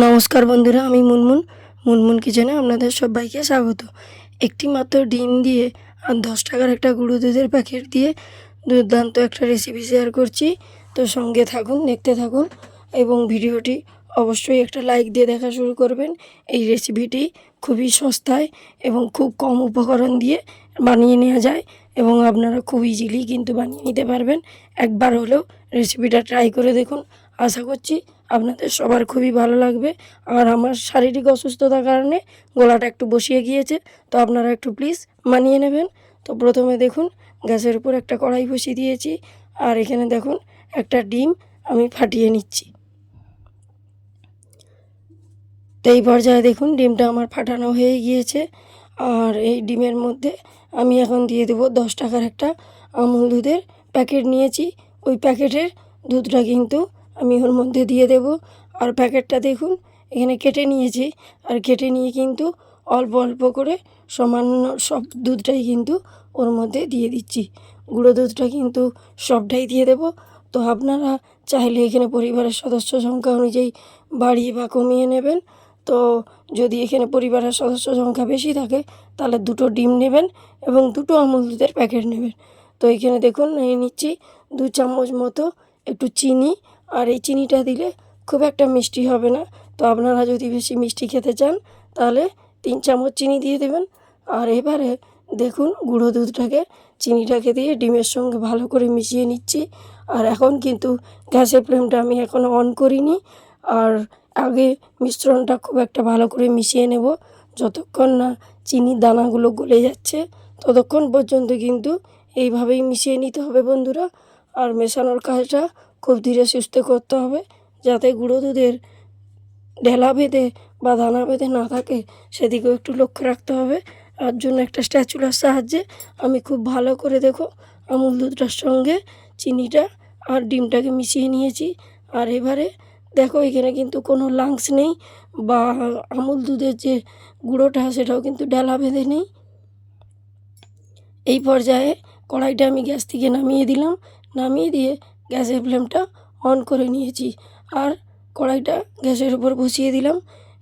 নমস্কার বন্ধুরা, আমি মুনমুন। মুনমুন কিচেনে আপনাদের সবাইকে স্বাগত। একটি মাত্র ডিম দিয়ে আর দশ টাকার একটা গুঁড়ো দুধের প্যাকেট দিয়ে দুর্দান্ত একটা রেসিপি শেয়ার করছি। তো সঙ্গে থাকুন, দেখতে থাকুন এবং ভিডিওটি অবশ্যই একটা লাইক দিয়ে দেখা শুরু করবেন। এই রেসিপিটি খুবই সস্তায় এবং খুব কম উপকরণ দিয়ে বানিয়ে নেওয়া যায় এবং আপনারা খুব ইজিলি কিন্তু বানিয়ে নিতে পারবেন। একবার হলেও রেসিপিটা ট্রাই করে দেখুন। আশা করছি আপনাদের সবার খুবই ভালো লাগবে। আর আমার শারীরিক অসুস্থতার কারণে গলাটা একটু বসিয়ে গিয়েছে, তো আপনারা একটু প্লিজ মানিয়ে নেবেন। তো প্রথমে দেখুন, গ্যাসের উপর একটা কড়াই বসিয়ে দিয়েছি। আর এখানে দেখুন, একটা ডিম আমি ফাটিয়ে নিচ্ছি। তো এই পর্যায়ে দেখুন, ডিমটা আমার ফাটানো হয়ে গিয়েছে। আর এই ডিমের মধ্যে আমি এখন দিয়ে দেবো দশ টাকার একটা আমুল দুধের প্যাকেট নিয়েছি। ওই প্যাকেটের দুধটা কিন্তু আমি ওর মধ্যে দিয়ে দেব। আর প্যাকেটটা দেখুন, এখানে কেটে নিয়েছি। আর কেটে নিয়ে কিন্তু অল্প অল্প করে সামান্য সব দুধটাই কিন্তু ওর মধ্যে দিয়ে দিচ্ছি। গুঁড়ো দুধটা কিন্তু সবটাই দিয়ে দেব। তো আপনারা চাইলে এখানে পরিবারের সদস্য সংখ্যা অনুযায়ী বাড়িয়ে বা কমিয়ে নেবেন। তো যদি এখানে পরিবারের সদস্য সংখ্যা বেশি থাকে, তাহলে দুটো ডিম নেবেন এবং দুটো আমুল দুধের প্যাকেট নেবেন। তো এখানে দেখুন, নিয়ে নিচ্ছি দু চামচ মতো একটু চিনি, আর এই চিনিটা দিলে খুব একটা মিষ্টি হবে না। তো আপনারা যদি বেশি মিষ্টি খেতে চান, তাহলে তিন চামচ চিনি দিয়ে দেবেন। আর এবারে দেখুন গুঁড়ো দুধটাকে, চিনিটাকে দিয়ে ডিমের সঙ্গে ভালো করে মিশিয়ে নিচ্ছি। আর এখন কিন্তু গ্যাসের ফ্লেমটা আমি এখনও অন করিনি। আর আগে মিশ্রণটা খুব একটা ভালো করে মিশিয়ে নেব, যতক্ষণ না চিনির দানাগুলো গলে যাচ্ছে, ততক্ষণ পর্যন্ত কিন্তু এইভাবেই মিশিয়ে নিতে হবে বন্ধুরা। আর মেশানোর কাজটা খুব ধীরে সুস্থে করতে হবে যাতে গুঁড়ো দুধের ঢেলা বেঁধে বা দানা বেঁধে না থাকে, সেদিকেও একটু লক্ষ্য রাখতে হবে। তার জন্য একটা স্ট্যাচুলার সাহায্যে আমি খুব ভালো করে দেখো আমুল দুধটার সঙ্গে চিনিটা আর ডিমটাকে মিশিয়ে নিয়েছি। আর এবারে দেখো এখানে কিন্তু কোনো লাংস নেই বা আমুল দুধের যে গুঁড়োটা সেটাও কিন্তু ডেলা বেঁধে নেই। এই পর্যায়ে কড়াইটা আমি গ্যাস থেকে নামিয়ে দিলাম। নামিয়ে দিয়ে গ্যাসের ফ্লেমটা অন করে নিয়েছি আর কড়াইটা গ্যাসের উপর বসিয়ে দিলাম।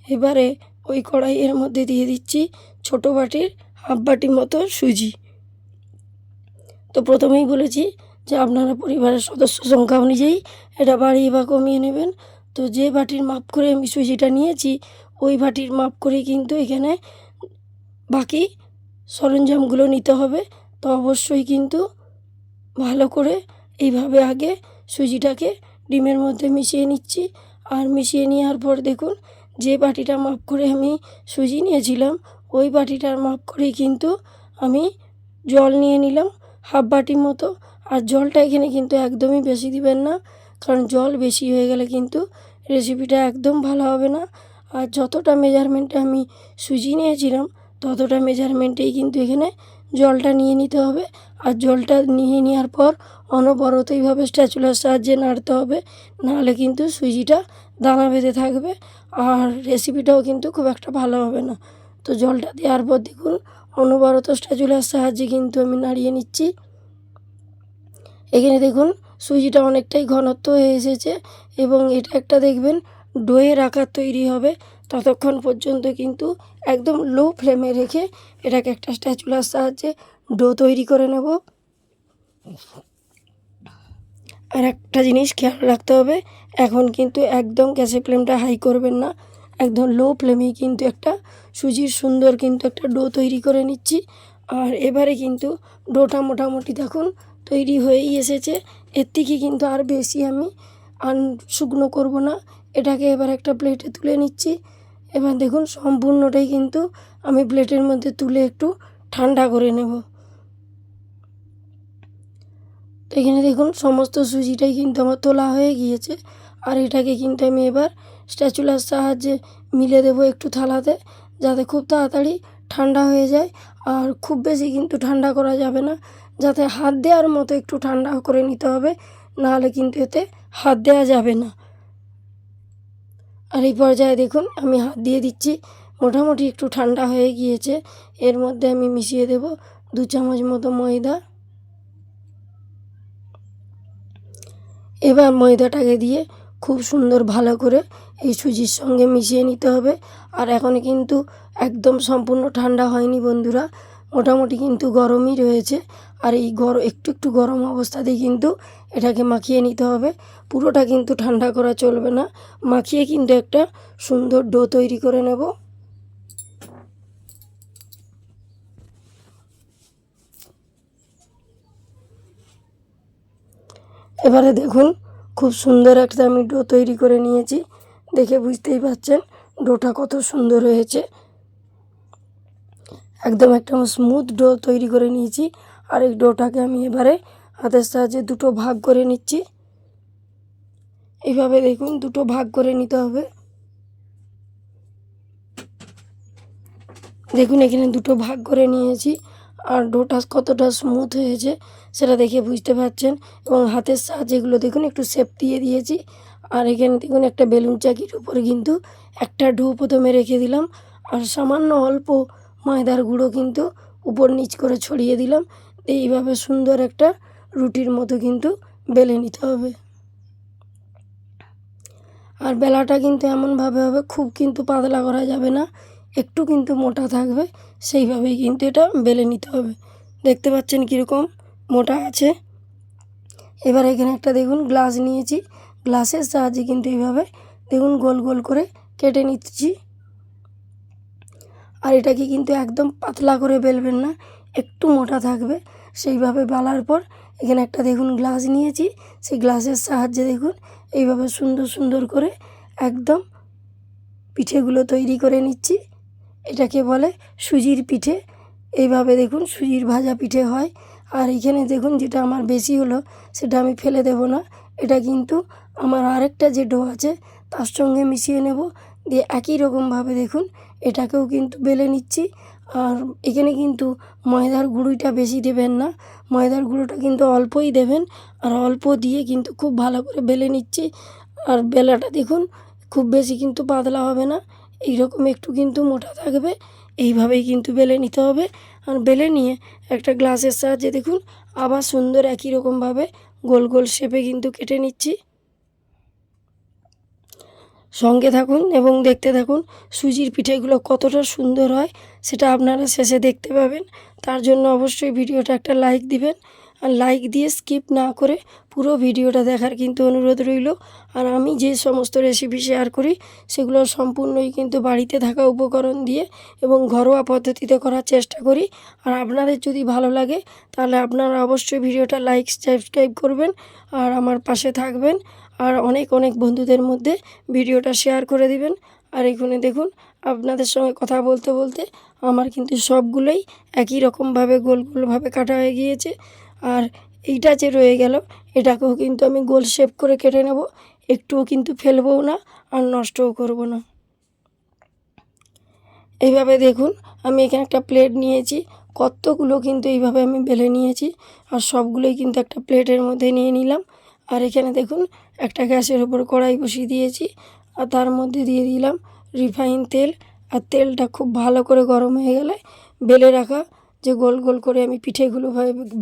এবারে ওই কড়াইয়ের মধ্যে দিয়ে দিচ্ছি ছোটো বাটির হাফ বাটি মতো সুজি। তো প্রথমেই বলেছি যে আপনারা পরিবারের সদস্য সংখ্যা অনুযায়ী এটা বাড়িয়ে বা কমিয়ে নেবেন। তো যে বাটির মাপ করে আমি সুজিটা নিয়েছি, ওই বাটির মাপ করেই কিন্তু এখানে বাকি সরঞ্জামগুলো নিতে হবে। তো অবশ্যই কিন্তু ভালো করে এইভাবে আগে সুজিটাকে ডিমের মধ্যে মিশিয়ে নিচ্ছি। আর মিশিয়ে নেওয়ার পর দেখুন, যে বাটিটা মাপ করে আমি সুজি নিয়েছিলাম, ওই বাটিটার মাপ করেই কিন্তু আমি জল নিয়ে নিলাম হাফ বাটি মতো। আর জলটা এখানে কিন্তু একদমই বেশি দিবেন না, কারণ জল বেশি হয়ে গেলে কিন্তু রেসিপিটা একদম ভালো হবে না। আর যতটা মেজারমেন্টে আমি সুজি নিয়েছিলাম, ততটা মেজারমেন্টেই কিন্তু এখানে জলটা নিয়ে নিতে হবে। আর জলটা নিয়ে নেওয়ার পর অনবরত এইভাবে স্ট্যাচুলার সাহায্যে নাড়তে হবে। নাহলে কিন্তু সুজিটা দানা বেঁধে থাকবে। আর রেসিপিটাও কিন্তু খুব একটা ভালো হবে না। তো জলটা দেওয়ার পর দেখুন, অনবরত স্ট্যাচুলার সাহায্যে কিন্তু আমি নাড়িয়ে নিচ্ছি। এখানে দেখুন সুজিটা অনেকটাই ঘনত্ব হয়ে এসেছে এবং এটা একটা দেখবেন, ডোয়ের আকার তৈরি হবে। ততক্ষণ পর্যন্ত কিন্তু একদম লো ফ্লেমে রেখে এটাকে একটা স্ট্যাচুলার সাহায্যে ডো তৈরি করে নেব। আর একটা জিনিস খেয়াল রাখতে হবে, এখন কিন্তু একদম গ্যাসের ফ্লেমটা হাই করবেন না। একদম লো ফ্লেমেই কিন্তু একটা সুজির সুন্দর কিন্তু একটা ডো তৈরি করে নিচ্ছি। আর এবারে কিন্তু ডোটা মোটামুটি দেখুন তৈরি হয়েই এসেছে। এর থেকে কিন্তু আর বেশি আমি আন শুকনো করব না। এটাকে এবার একটা প্লেটে তুলে নিচ্ছি। এবার দেখুন সম্পূর্ণটাই কিন্তু আমি প্লেটের মধ্যে তুলে একটু ঠান্ডা করে নেব। তো এখানে দেখুন সমস্ত সুজিটাই কিন্তু আমার তোলা হয়ে গিয়েছে। আর এটাকে কিন্তু আমি এবার স্ট্যাচুলার সাহায্যে মিলে দেবো একটু থালাতে যাতে খুব তাড়াতাড়ি ঠান্ডা হয়ে যায়। আর খুব বেশি কিন্তু ঠান্ডা করা যাবে না, যাতে হাত দেওয়ার মতো একটু ঠান্ডা করে নিতে হবে। নাহলে কিন্তু এতে হাত দেওয়া যাবে না। আর এই পর্যায়ে দেখুন, আমি হাত দিয়ে দিচ্ছি। মোটামুটি একটু ঠান্ডা হয়ে গিয়েছে। এর মধ্যে আমি মিশিয়ে দেব দু চামচ মতো ময়দা। এবার ময়দাটাকে দিয়ে খুব সুন্দর ভালো করে এই সুজির সঙ্গে মিশিয়ে নিতে হবে। আর এখন কিন্তু একদম সম্পূর্ণ ঠান্ডা হয়নি বন্ধুরা। মোটামুটি কিন্তু গরমই রয়েছে। আর এই গরম একটু একটু গরম অবস্থাতেই কিন্তু এটাকে মাখিয়ে নিতে হবে। পুরোটা কিন্তু ঠান্ডা করা চলবে না। মাখিয়ে কিন্তু একটা সুন্দর ডো তৈরি করে নেব। এবারে দেখুন, খুব সুন্দর একটা আমি ডো তৈরি করে নিয়েছি। দেখে বুঝতেই পারছেন ডোটা কত সুন্দর হয়েছে। একদম একটা স্মুথ ডো তৈরি করে নিয়েছি। আর এই ডোটাকে আমি এবারে হাতের সাহায্যে দুটো ভাগ করে নিচ্ছি। এইভাবে দেখুন, দুটো ভাগ করে নিতে হবে। দেখুন, এখানে দুটো ভাগ করে নিয়েছি। আর ডোটা কতটা স্মুথ হয়েছে সেটা দেখে বুঝতে পারছেন। এবং হাতের সাহায্যে এগুলো দেখুন, একটু শেপ দিয়ে দিয়েছি। আর এখানে দেখুন, একটা বেলুন চাকির উপরে কিন্তু একটা ডো প্রথমে রেখে দিলাম। আর সামান্য অল্প ময়দার গুঁড়ো কিন্তু উপর নিচ করে ছড়িয়ে দিলাম। এইভাবে সুন্দর একটা রুটির মতো কিন্তু বেলে নিতে হবে। আর বেলাটা কিন্তু এমনভাবে হবে, খুব কিন্তু পাতলা করা যাবে না, একটু কিন্তু মোটা থাকবে, সেইভাবেই কিন্তু এটা বেলে নিতে হবে। দেখতে পাচ্ছেন কীরকম মোটা আছে। এবার এখানে একটা দেখুন গ্লাস নিয়েছি। গ্লাসের সাহায্যে কিন্তু এইভাবে দেখুন গোল গোল করে কেটে নিচ্ছি। আর এটাকে কিন্তু একদম পাতলা করে বেলবেন না, একটু মোটা থাকবে। সেইভাবে বেলার পর এখানে একটা দেখুন গ্লাস নিয়েছি, সেই গ্লাসের সাহায্যে দেখুন এইভাবে সুন্দর সুন্দর করে একদম পিঠেগুলো তৈরি করে নিচ্ছি। এটাকে বলে সুজির পিঠে। এইভাবে দেখুন সুজির ভাজা পিঠে হয়। আর এখানে দেখুন যেটা আমার বেশি হলো, সেটা আমি ফেলে দেব না। এটা কিন্তু আমার আরেকটা যে ডো আছে, তার সঙ্গে মিশিয়ে নেব। দিয়ে একই রকমভাবে দেখুন এটাকেও কিন্তু বেলে নিচ্ছি। আর এখানে কিন্তু ময়দার গুঁড়োটা বেশি দেবেন না। ময়দার গুঁড়োটা কিন্তু অল্পই দেবেন। আর অল্প দিয়ে কিন্তু খুব ভালো করে বেলে নিচ্ছি। আর বেলাটা দেখুন, খুব বেশি কিন্তু পাতলা হবে না। এইরকম একটু কিন্তু মোটা থাকবে। এইভাবেই কিন্তু বেলে নিতে হবে। আর বেলে নিয়ে একটা গ্লাসের সাহায্যে দেখুন, আবার সুন্দর একই রকমভাবে গোল গোল শেপে কিন্তু কেটে নিচ্ছি। সঙ্গে থাকুন এবং দেখতে থাকুন সুজির পিঠেগুলো কতটা সুন্দর হয়, সেটা আপনারা শেষে দেখতে পাবেন। তার জন্য অবশ্যই ভিডিওটা একটা লাইক দিবেন আর লাইক দিয়ে স্কিপ না করে পুরো ভিডিওটা দেখার কিন্তু অনুরোধ রইল। আর আমি যে সমস্ত রেসিপি শেয়ার করি, সেগুলো সম্পূর্ণই কিন্তু বাড়িতে থাকা উপকরণ দিয়ে এবং ঘরোয়া পদ্ধতিতে করার চেষ্টা করি। আর আপনাদের যদি ভালো লাগে, তাহলে আপনারা অবশ্যই ভিডিওটা লাইক সাবস্ক্রাইব করবেন আর আমার পাশে থাকবেন। আর অনেক অনেক বন্ধুদের মধ্যে ভিডিওটা শেয়ার করে দিবেন। আর এখানে দেখুন, আপনাদের সঙ্গে কথা বলতে বলতে আমার কিন্তু সবগুলোই একই রকমভাবে গোল, গোলভাবে কাটা হয়ে গিয়েছে। আর এইটা যে রয়ে গেল, এটাকেও কিন্তু আমি গোল শেপ করে কেটে নেব। একটুও কিন্তু ফেলবও না, আর নষ্টও করব না। এইভাবে দেখুন, আমি এখানে একটা প্লেট নিয়েছি। কতগুলো কিন্তু এইভাবে আমি বেলে নিয়েছি। আর সবগুলোই কিন্তু একটা প্লেটের মধ্যে নিয়ে নিলাম। আর এখানে দেখুন, একটা গ্যাসের ওপর কড়াই বসিয়ে দিয়েছি আর তার মধ্যে দিয়ে দিলাম রিফাইন তেল। আর তেলটা খুব ভালো করে গরম হয়ে গেলে বেলে রাখা যে গোল গোল করে আমি পিঠেগুলো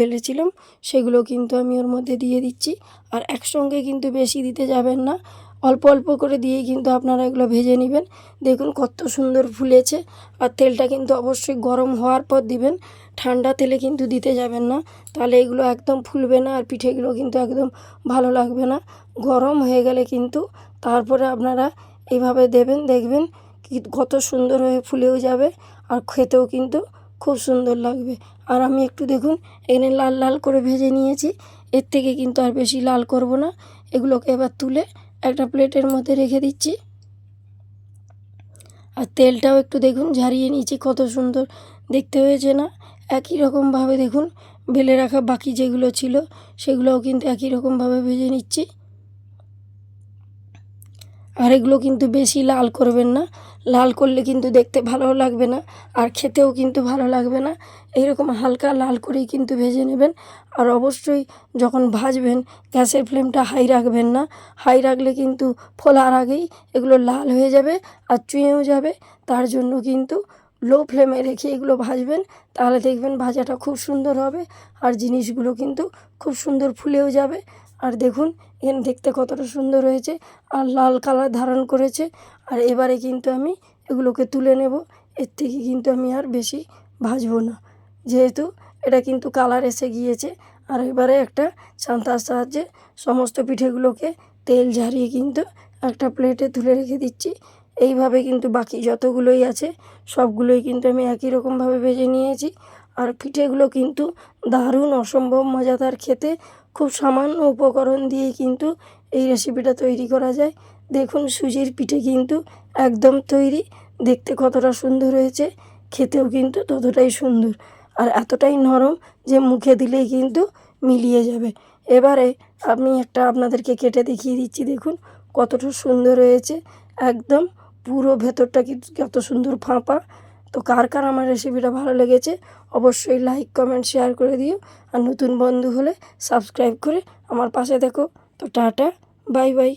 বেলেছিলাম, সেগুলো কিন্তু আমি ওর মধ্যে দিয়ে দিচ্ছি। আর একসঙ্গে কিন্তু বেশি দিতে যাবেন না, অল্প অল্প করে দিয়েই কিন্তু আপনারা এগুলো ভেজে নেবেন। দেখুন কত সুন্দর ফুলেছে। আর তেলটা কিন্তু অবশ্যই গরম হওয়ার পর দিবেন। ঠান্ডা তেলে কিন্তু দিতে যাবেন না। তাহলে এগুলো একদম ফুলবে না আর পিঠেগুলো কিন্তু একদম ভালো লাগবে না। গরম হয়ে গেলে কিন্তু তারপরে আপনারা এইভাবে দেবেন, দেখবেন কি কত সুন্দর হয়ে ফুলেও যাবে আর খেতেও কিন্তু খুব সুন্দর লাগবে। আর আমি একটু দেখুন, এখানে লাল লাল করে ভেজে নিয়েছি। এর থেকে কিন্তু আর বেশি লাল করব না। এগুলোকে এবার তুলে একটা প্লেটের মধ্যে রেখে দিচ্ছি। আর তেলটাও একটু দেখুন, ঝারিয়ে নিয়েছি, কত সুন্দর দেখতে হয়েছে না। একই রকমভাবে দেখুন, বেলে রাখা বাকি যেগুলো ছিল, সেগুলোও কিন্তু একই রকমভাবে ভেজে নিচ্ছি। আর এগুলো কিন্তু বেশি লাল করবেন না। লাল করলে কিন্তু দেখতে ভালো লাগবে না, আর খেতেও কিন্তু ভালো লাগবে না। এইরকম হালকা লাল করেই কিন্তু ভেজে নেবেন। আর অবশ্যই যখন ভাজবেন, গ্যাসের ফ্লেমটা হাই রাখবেন না। হাই রাখলে কিন্তু ফোলার আগেই এগুলো লাল হয়ে যাবে আর চুঁয়েও যাবে। তার জন্য কিন্তু লো ফ্লেমে রেখে এগুলো ভাজবেন, তাহলে দেখবেন ভাজাটা খুব সুন্দর হবে আর জিনিসগুলো কিন্তু খুব সুন্দর ফুলেও যাবে। আর দেখুন, এখানে দেখতে কতটা সুন্দর হয়েছে আর লাল কালার ধারণ করেছে। আর এবারে কিন্তু আমি এগুলোকে তুলে নেব, এর থেকে কিন্তু আমি আর বেশি ভাজবো না। যেহেতু এটা কিন্তু কালার এসে গিয়েছে, আর এবারে একটা ছান্তার সাহায্যে সমস্ত পিঠেগুলোকে তেল ঝারিয়ে কিন্তু একটা প্লেটে তুলে রেখে দিচ্ছি। এইভাবে কিন্তু বাকি যতগুলোই আছে, সবগুলোই কিন্তু আমি একই রকমভাবে ভেজে নিয়েছি। আর পিঠেগুলো কিন্তু দারুণ অসম্ভব মজাদার খেতে। খুব সামান্য উপকরণ দিয়েই কিন্তু এই রেসিপিটা তৈরি করা যায়। দেখুন সুজির পিঠে কিন্তু একদম তৈরি। দেখতে কতটা সুন্দর হয়েছে, খেতেও কিন্তু ততটাই সুন্দর। আর এতটাই নরম যে মুখে দিলেই কিন্তু মিলিয়ে যাবে। এবারে আমি একটা আপনাদেরকে কেটে দেখিয়ে দিচ্ছি, দেখুন কতটা সুন্দর হয়েছে। একদম পুরো ভেতরটা কিন্তু কত সুন্দর ফাঁপা। তো কার কার আমার রেসিপিটা ভালো লেগেছে, অবশ্যই লাইক কমেন্ট শেয়ার করে দিও। আর নতুন বন্ধু হলে সাবস্ক্রাইব করে আমার পাশে দেখো তো টাটা বাই বাই